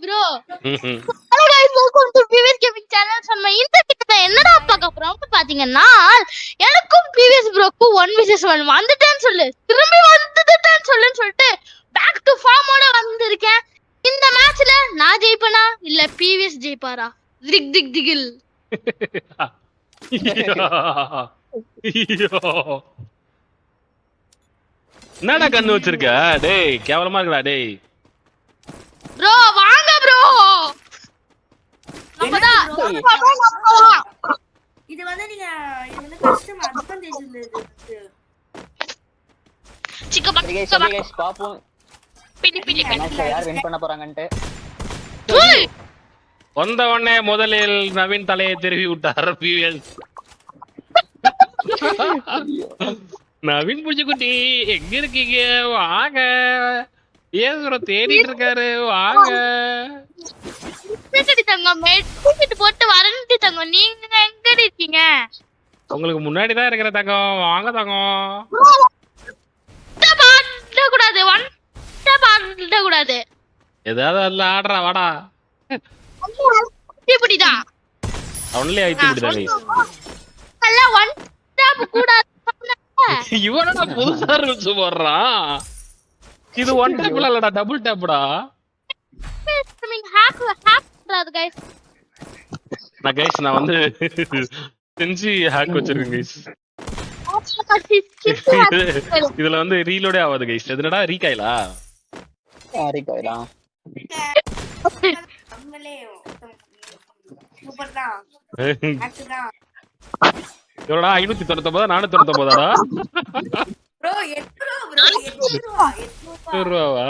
Bro ம்ஹும். Hello guys welcome to PVS gaming channel நம்ம இந்த கிட்ட என்னடா பார்க்க போறோம் பாத்தீங்கன்னா எனக்கும் பிவிஎஸ் ப்ரோக்கும் ஒன் விசஸ் ஒன் வந்துட்டேன்னு சொல்லு திரும்பி வந்துட்டேன்னு சொல்லுன்னு சொல்லிட்டு பேக் டு ஃபார்மோட வந்திருக்கேன் இந்த மேட்ச்ல நான் ஜெயிப்பனா இல்ல பிவிஎஸ் ஜெயிப்பாரா திக் திக் திகில் ஐயோ. ஐயோ. என்னடா கண்ணு வச்சிருக்க டேய் கேவலமா இருக்குடா டேய் ப்ரோ வாங்க ப்ரோ நம்மதான் இது வந்து நீங்க இது வந்து கஷ்டம் அட்வான்டேஜ் சரி guys, சிக்கப்பா சரி guys, பாப்போம். பிடி பிடி பிடி யார் வின் பண்ண போறாங்கன்ட்டு. வந்த உடனே முதலில் நவீன் தலையை திருவி விட்டார் பிவிஎஸ் நவீன் பூச்சிக்குட்டி எங்க இருக்கீங்க? வாங்க. தூரம் தேடிட்டு இருக்காரு? வாங்க. எங்கடி தங்கம். மெடிக்கிட்டு போட்டு வரண்டி தங்கம். நீங்க எங்கடி இருக்கீங்க? உங்களுக்கு முன்னாடி தான் இருக்கிற தங்கம். வாங்க தங்கம். கூடாது ஒன் கூடாது ஏதாவது அதுல ஆடுறா வாடா. இப்படிதான். அவன்லயே ஐத்தி விடுதாங்க எல்லாம் ஒன் டாப் கூடாது. இவனடா புதுசா ரூல்ஸ் போடுறான். இது ஒன் டேப்ல இல்லடா டபுள் டேப்டா கூடாது கைஸ் நான் கைஸ் நான் வந்து செஞ்சு ஹேக் வச்சிருக்கேன் கைஸ் இதுல வந்து ரீலோடே ஆகாது கைஸ் எதுனடா ரீகாயிலா தான் எவ்வளோடா ஐநூத்தி தொண்ணூத்தொன்பதா நானூத்தி தொண்ணூத்தொன்பதாடா ப்ரோ எட்டு ரூபாவா?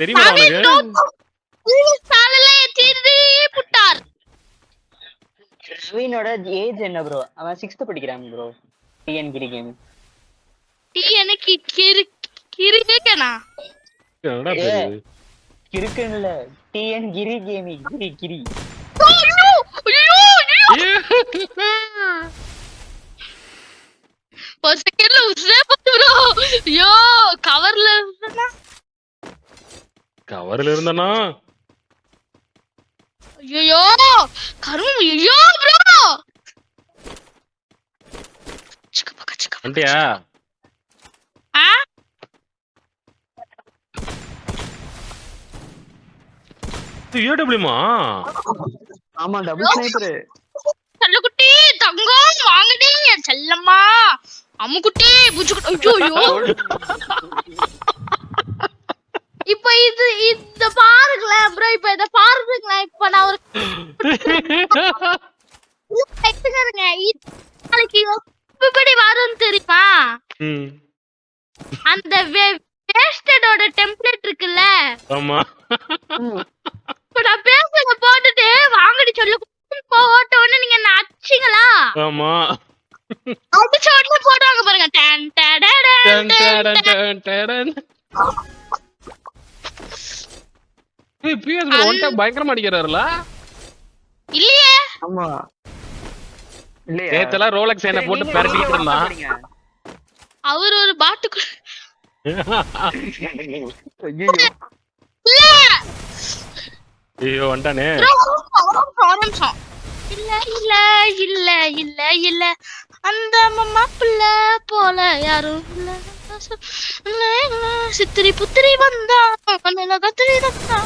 தெரியுமா புட்டார். ஏஜ் என்ன ப்ரோ அவன் சிக்ஸ்த் படிக்கிறான் ப்ரோ டிஎன் கிரி கேம் டீ எனக்கு கிரு கிரு கேக்கனா என்னடா பேரு இருக்குன்னுல டிஎன் கிரி கேமிங் கிரி கிரி. ஐயோ ஐயோ ஒரு செகண்ட்ல உசுரே போச்சு ப்ரோ ஐயோ கவர்ல இருந்தா கவர்ல இருந்தனா? ஐயோ கரும் ஐயோ ப்ரோ வந்துட்டியா ஆ? ஏடபிள்யூமா ஆமா டபுள் ஸ்னைப்பர் செல்லக்குட்டி தங்கம் வாங்கடி செல்லம்மா. அம்முக்குட்டி புச்சுக்குட்டி ஐயோ இப்ப இது இந்த பாருங்களேன் ப்ரோ இப்ப இத பாருங்களேன் இப்ப நான் ஒரு எடுத்துக்கிறேங்க நாளைக்கு எப்படி வரும்னு தெரியுமா? அந்த வேஸ்டடோட டெம்ப்ளேட் இருக்குல்ல? ஆமா. இப்ப நான் பேசுறத போட்டுட்டு வாங்கடி சொல்லு. போட்ட உடனே நீங்க என்ன அடிச்சீங்களா ஆமா. அடிச்ச உடனே போடுவாங்க பாருங்க. டன் டன் டன் டடன் டன். டன் டடன். ஏய் பிஎஸ் ஒன் டைம் பயங்கரமா அடிக்கிறாருல? இல்லையே. ஆமா. இல்லையா? நேத்தெல்லாம் ரோலக்ஸ் என்ன போட்டு பரட்டிட்டு இருந்தான். அவர் ஒரு பாட்டுக்கு ஐயோ வந்துட்டானே. இல்ல இல்ல இல்ல இல்ல இல்ல. அந்த மம்மா பிள்ளை போல யாரும் சித்திரி புத்திரி வந்தா கத்திரி தந்தா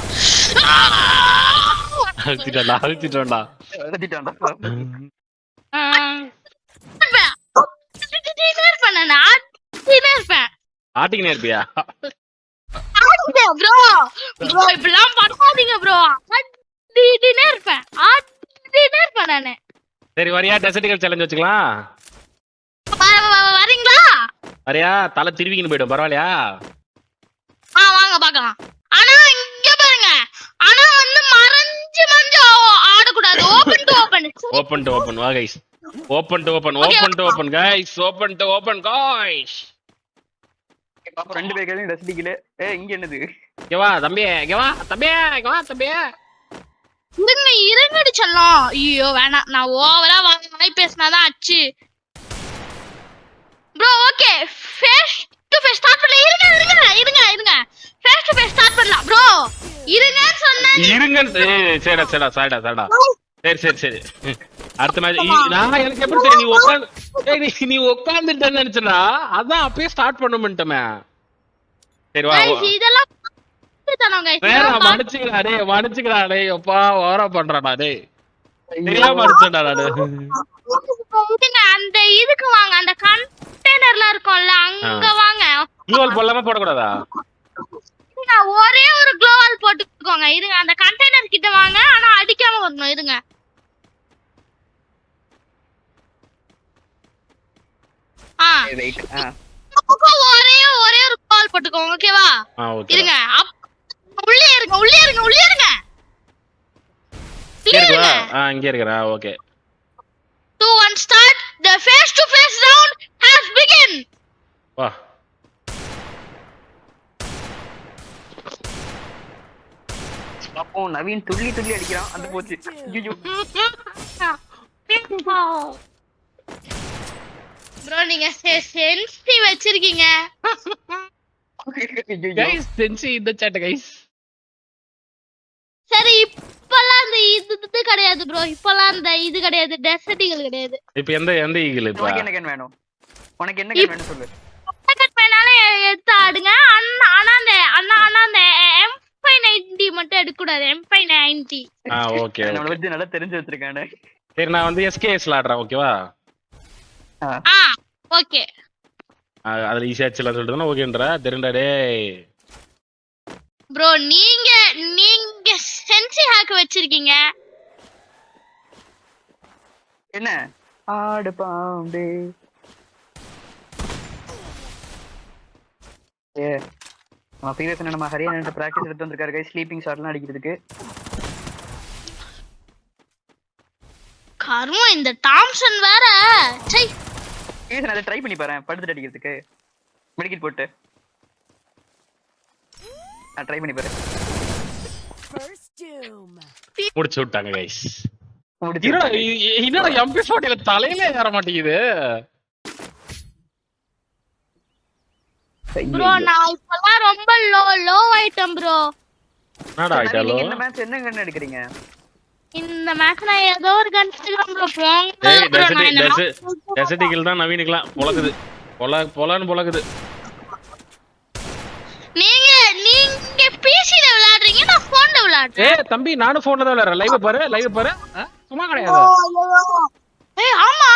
ஆட்டினே இருப்பேன் ஆட்டிக்கினே இருப்பியா ப்ரோ ப்ரோ இப்படிலாம் பண்ணாதீங்க ப்ரோ ஆட்டினே இருப்பேன் ஆட்டினே இருப்பேன் நானு சரி வரியா டெசர்டிக்கல் சேலஞ்ச் வச்சுக்கலாம். வரியா? தலை திருவிக்கின்னு போயிடும். பரவாயில்லையா? ஆ வாங்க பார்க்கலாம். ஆனா இங்க பாருங்க. ஆனா வந்து மறைஞ்சு மறைஞ்சு ஆடக்கூடாது. Open to open open to open வா guys open to open open to open guys open to open guys பாப்பா ரெண்டு பேர் கையிலும் ரசிக்கல ஏ இங்க என்னது? இங்க வா தம்பி இங்க வா தம்பி இங்க வா தம்பி இருங்க இருங்கடி செல்லம். ஐயோ வேணாம். நான் ஓவரா வாய் பேசினாதான் அச்சு. Bro okay face to face start பண்ணல இருங்க இருங்க இருங்க இருங்க. ஃபேஸ் டு ஃபேஸ் ஸ்டார்ட் பண்ணலாம். ப்ரோ இருங்க சொன்னா இருங்க சேடா சேடா சாடா சாடா. சரி சரி சரி. அடுத்த மேட்ச் நான் எனக்கு எப்படி தெரியும்? நீ உட்காந்து நீ உட்காந்துட்டேன்னு நினைச்சனா? அதான் அப்பயே ஸ்டார்ட் பண்ணுமென்ட்டமே சரி வா இதெல்லாம் வேற மன்னிச்சுக்கிறாடே மன்னிச்சுக்கிறாடே எப்பா ஓரம் பண்றாடா டேய். தெரியாம அடிச்சேன்டா நானு. இதுங்க, அந்த இதுக்கு வாங்க அந்த கண்டெய்னர்லாம் இருக்கும்ல அங்க வாங்க. க்ளூவால் போடலாமா போடக்கூடாதா? ஒரே ஒரு க்ளோவால் போட்டுக்கோங்க. இருங்க அந்த கண்டெய்னர் கிட்ட வாங்க ஆனா அடிக்காம வரணும் இருங்க ஒரே ஒரே ஒரு கால் போட்டுக்கோங்க ஓகேவா இருங்க அப்- உள்ளே இருங்க உள்ளே இருங்க உள்ளே இருங்க. இருக்கா ஆ இங்க இருக்கறா okay. Two one start the face to face round has begin வா நவீன் துள்ளி துள்ளி அடிக்கிறான். அந்த போச்சு. ஐயோ ப்ரோ நீங்க சென்சி வச்சிருக்கீங்க. கைஸ் சென்சி இந்த சாட் கைஸ் சரி இது இது கிடையாது ப்ரோ இப்பெல்லாம் அந்த இது கிடையாது. டெசர்ட்டிகள் கிடையாது. இப்போ எந்த எந்த ஈகிள் இப்போ? உனக்கு என்ன கன் வேணும்? உனக்கு என்ன கன் வேணும் சொல்லு. கட் எடுத்து ஆடுங்க. அண்ணா ஆனா அந்த அண்ணா ஆனா அந்த எம் ஃபைவ் நைன்டி மட்டும் எடுக்க கூடாது எம் ஃபைவ் நைன்டி ஆ ஓகே நம்மள வச்சு நல்லா தெரிஞ்சு வச்சிருக்கானே. சரி நான் வந்து எஸ்கேஎஸ்ல ஆடுறேன் ஓகேவா ஆ. ஓகே. அதுல ஈஸியா சொல்லிட்டு ஓகேன்றா. தெரிண்டா டேய். ப்ரோ நீங்க நீங்க சென்சி ஹேக் வச்சிருக்கீங்க. என்ன? ஆடு பாம்பே ஏ நம்ம ப்ரீவியஸ் நம்ம ஹரியானா பிராக்டிஸ் எடுத்து வந்திருக்காரு கை ஸ்லீப்பிங் ஷாட்லாம் அடிக்கிறதுக்கு. கருமம் இந்த டாம்சன் வேற. சை ப்ரீவியஸ் நான் அதை ட்ரை பண்ணி பாறேன் படுத்துட்டு அடிக்கிறதுக்கு. மெடிக்கெட் போட்டு. நான் ட்ரை பண்ணி பாறேன். முடிச்சு விட்டாங்க கைஸ் என்னடா எம்பி ஃபோர்ட்டில தலையில ஏற மாட்டேங்குது ப்ரோ நான் இப்பெல்லாம் ரொம்ப லோ லோ ஆயிட்டேன் ப்ரோ என்னடா ஆயிட்டாலோ நீங்க இந்த மேட்ச் என்ன கன் எடுக்கிறீங்க இந்த மேட்ச் நான் ஏதோ ஒரு கன் ப்ரோ போங்க டேய் ப்ரோ நான் டெசர்டி இந்த டெச match- டெசர்டிகள் தான் நவீனுக்கலாம் பொளக்குது பொல பொலன்னு பொளக்குது நீங்க நீங்க பிசில விளையாடுறீங்க நான் ஏய் தம்பி நானும் போன்ல தான் விளையாடுறேன். லைவ் பாரு லைவ் பாரு. சும்மா கிடையாது. ஏய் ஆமா.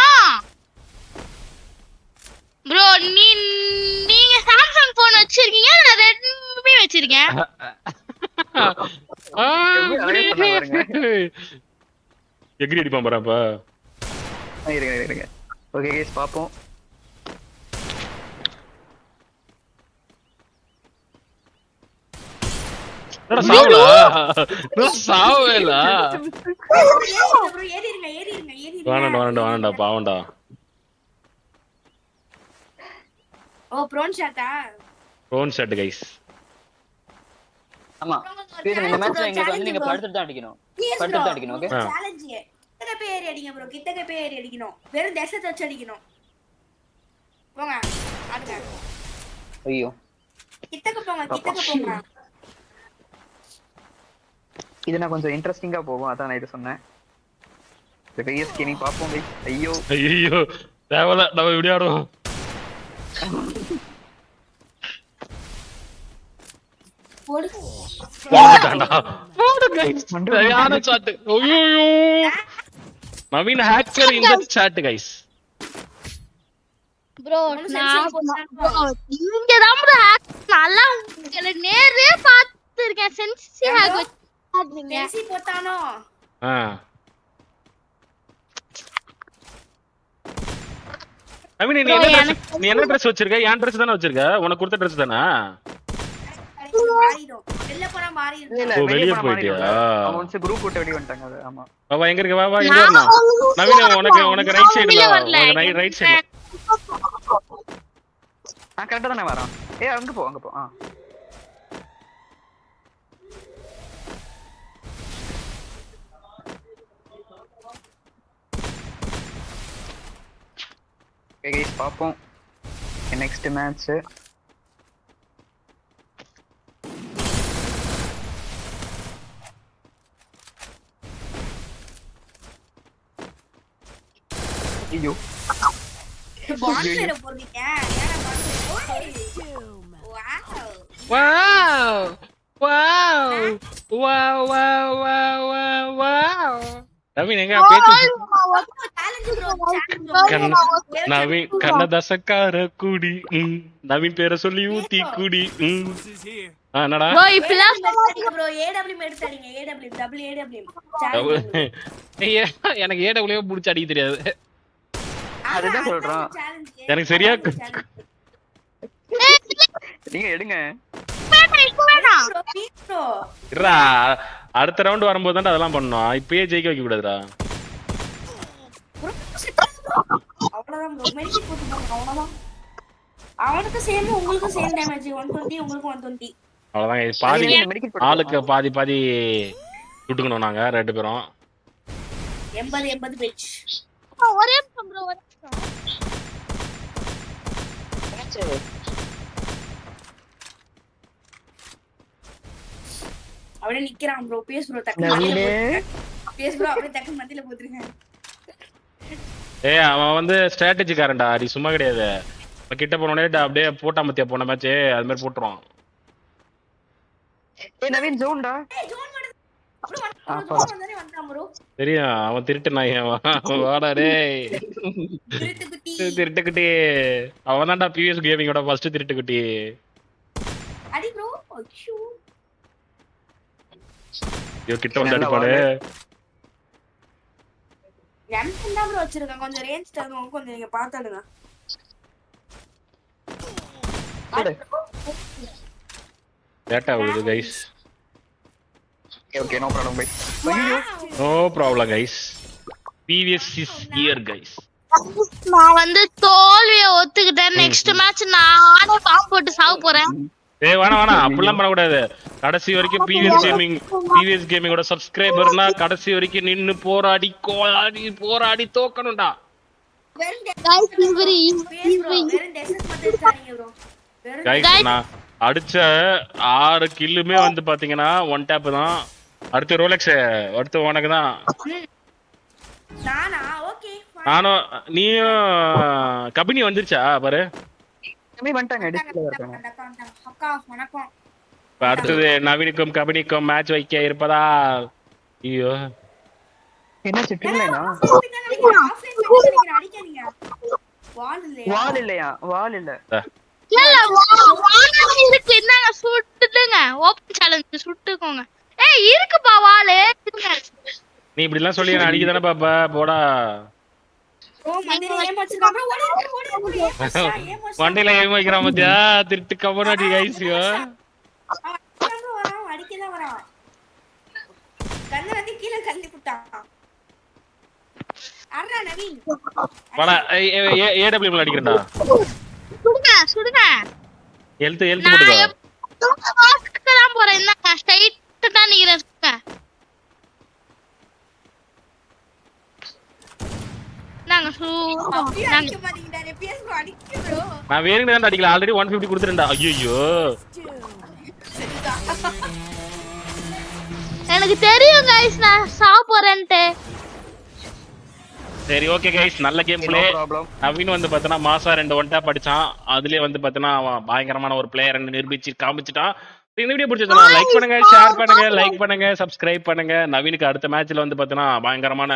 ப்ரோ நீ நீங்க சாம்சங் போன் வச்சிருக்கீங்க நான் ரெட்மி வச்சிருக்கேன். எகிரி அடிப்பான் பாரு அப்ப. இருங்க, இருங்க ஓகே கேஸ் பாப்போம் என்னடா சாவலா நான் சாவவே இல்ல ப்ரோ ஏறிடுங்க ஏறிடுங்க ஏறிடுங்க வேணாண்டா வேணாண்டா வேணாண்டா பாவண்டா ஓ ப்ரோன் ஷாட்டா ஃபோன் ஷாட் கைஸ் ஆமா. ப்ளீஸ் இந்த மேட்ச்ல எங்களுக்கு வந்து நீங்க படுத்துட்டு தான் அடிக்கணும். படுத்துட்டு தான் அடிக்கணும் ஓகே. சேலஞ்ச் கிட்டக்க ஏறி அடிங்க ப்ரோ கிட்டக்க ஏறி அடிக்கணும். வெறும் தேசத்தை வச்சு அடிக்கணும். போங்க. ஆடுங்க. ஐயோ. கிட்டக்க போங்க கிட்டக்க போங்க. இது நான் கொஞ்சம் இன்ட்ரெஸ்டிங்கா போகும் அதான் நான் இது சொன்னேன். ஸ்கினி பாப்போம். ஐயோ. ஐயோ தேவையில்ல நம்ம இப்படி ஆடுவோம். போடு வந்துட்டான்டா போடு கைஸ் சரியான சாட் ஐயோ நவீன் ஹேக்கர் இந்த சாட் கைஸ் ப்ரோ நான் நீங்க தான் ப்ரோ ஹேக் நல்லா நேரே பார்த்திருக்கேன். சென்சி ஹேக் வச்சிருக்கீங்க பென்சி போட்டானோ? ஆ. நவீன் நீ என்ன dress- நீ என்ன ட்ரெஸ் வச்சிருக்க? என் ட்ரெஸ் தானே வச்சிருக்க? உனக்கு கொடுத்த ட்ரெஸ் தானே? மாறிடும். வெளில போனா மாறிடும். இல்ல இல்ல ஓ, வெளிய போயிட்டியா? குரூப் விட்டு வெளிய வந்துட்டாங்க அது ஆமா. வா வா எங்க இருக்க? வா வா இங்க வரணும். நவீன் உனக்கு உனக்கு ரைட் சைடுல. உனக்கு ரைட் சைடுல நான் கரெக்டா தானே வரேன்? ஏய் அங்க போ அங்க போ ஆ. ஓகே பார்ப்போம் நெக்ஸ்ட் மேட்ச் ஐயோ. Wow. Wow. Wow wow wow wow. Ravi எங்க? பேச்சு நவீன் கண்ணதாசக்கார குடி ம். நவீன் பேரை சொல்லி ஊத்தி குடி ம். என்னடா? ப்ரோ இப்பெல்லாம் ப்ரோ. ஏடபிள்யூ எடுத்தாதீங்க. ஏடபிள்யூ டபுள் ஏடபிள்யூ ஐயா, எனக்கு ஏடபிள்யூ புடிச்சு அடிக்க தெரியாது. அதுதான் சொல்றோம். எனக்கு சரியா நீங்க எடுங்க. அடுத்த ரவுண்ட் வரும்போது தான் அதெல்லாம் பண்ணோம். இப்பயே ஜெயிக்க வைக்க கூடாதுடா. அவ்வளவுதான் போட்டு போங்க அவ்வளவுதான். அவனுக்கு சேம் உங்களுக்கு சேம் டேமேஜ் ஒன் டுவெண்ட்டி உங்களுக்கு ஒன் டுவெண்ட்டி அவ்வளவுதான் guys. பாதி ஆளுக்கு பாதி பாதி விட்டுக்கணும் நாங்க ரெண்டு பேரும். எண்பது எண்பது பேஜ் ஒரே நிமிஷம் ப்ரோ ஒரே நிமிஷம். அப்படியே நிக்கிறான் ப்ரோ பேஸ் ப்ரோ டக்கு நவீனே பேஸ் ப்ரோ அப்படியே டக்கு மத்தியில போட்டுருங்க. ஏய் அவன் வந்து ஸ்ட்ராட்டஜிக்காரன்டா நீ சும்மா கிடையாது. கிட்ட போனோடனே அப்படியே போட்டா மத்தியா போன மேட்ச் அது மாதிரி போட்டுருவான். ஏய் நவீன் ஜோன்டா ஏய் ஜோன் வருது ப்ரோ ஆ, ஜோன் வந்தானே வந்தான் ப்ரோ தெரியும் அவன் திருட்டு நாய் அவன் வாடா டேய். திருட்டு குட்டி திருட்டுக்குட்டி. அவன் தான்டா பிவிஎஸ் கேமிங்கோட ஃபர்ஸ்ட் திருட்டுக்குட்டி. அடி ப்ரோ ஐயோ. கிட்ட வந்து நல்லா அடிப்பாடு எம்டன் தான் ப்ரோ வச்சிருக்கேன். கொஞ்சம் ரேஞ்ச் தருங்க. கொஞ்சம் நீங்க பாத்துடுங்க எடு. லேட் ஆகுது guys okay okay no problem bye no problem guys PVS is here guys நான் வந்து தோல்வியை ஒத்துக்கிட்டேன். நெக்ஸ்ட் மேட்ச் நானே பாம்பு போட்டு சாவ போறேன். ஏய் வேணாம் வேணாம். அப்படிலாம் பண்ணக்கூடாது. கடைசி வரைக்கும் பிவிஎஸ் கேமிங் பிவிஎஸ் கேமிங்கோட சப்ஸ்கிரைபர்னா கடைசி வரைக்கும் நின்னு போராடி கோலாடி போராடி தோக்கணும்டா. அடிச்ச ஆறு கில்லுமே வந்து பாத்தீங்கன்னா ஒன் டேப் தான். அடுத்து ரோலெக்ஸ் அடுத்து உனக்கு தான். நானா? ஓகே நானும் நீயும் கபினி வந்துருச்சா? பாரு. அடுத்தது நவீனுக்கும் கபினிக்கும் மேட்ச் வைக்க இருப்பதா? ஐயோ. என்ன சிட்டிங்களா வால் இல்லையா? வால் இல்லையா? வால் இல்ல. என்னங்க சுட்டுடுங்க. Open challenge சுட்டுக்கோங்க. ஏய் இருக்குப்பா வாளு இருங்க. நீ இப்படி எல்லாம் சொல்லி நான் அடிக்க தானே பாப்பா? போடா. வண்டியில ஏமா வைக்கிறான் பாத்தியா? திருட்டு கபடி ஐசியோ அடிக்கதான் வரான். கண்ணு வந்து சுடுங்க சுடுங்க. எழுத்து எழுத்து போறேன். என்ன ஸ்ட்ரைட் தான் நிக்கிறேன். நாங்க நாங்க. நான் வேணுங்க தான் அடிக்கல. ஆல்ரெடி ஒன் ஃபிஃப்டி கொடுத்துருந்தா ஐயோ. எனக்கு தெரியும் கைஸ் நான் சாவ போறேன்ட்டு சரி ஓகே கைஸ் நல்ல கேம் பிளே நவீன் வந்து பார்த்தனா மாசா ரெண்டு ஒன் டேப் அடிச்சான். அதுலயே வந்து பார்த்தனா அவன் பயங்கரமான ஒரு பிளேயர் நிரூபிச்சு காமிச்சிட்டான். இந்த வீடியோ பிடிச்சதுனா லைக் பண்ணுங்க ஷேர் பண்ணுங்க லைக் பண்ணுங்க சப்ஸ்கிரைப் பண்ணுங்க. நவீனுக்கு அடுத்த மேட்ச்ல வந்து பார்த்தனா பயங்கரமான